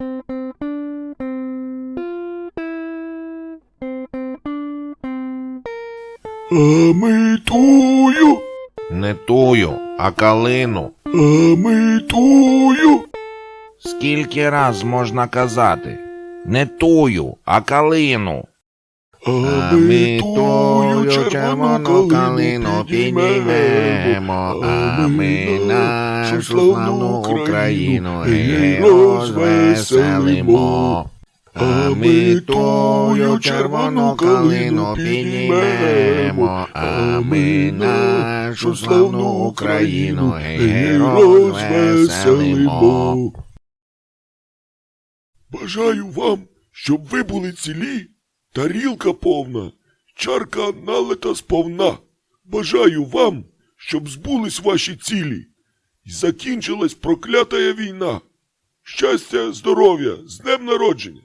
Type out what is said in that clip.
А ми тую, Не тую, а калину. а ми тую. Скільки раз можна казати? Не тую, а калину. А ми тую червону калину піднімемо, а ми нашу славну Україну. Гей розвеселимо. А ми тую червону калину піднімемо, а ми нашу славну Україну гей розвеселимо. Бажаю вам, щоб ви були цілі, тарілка повна, чарка налита сповна. Бажаю вам, щоб збулись ваші цілі, і закінчилась проклятая війна. Щастя, здоров'я, з днем народження!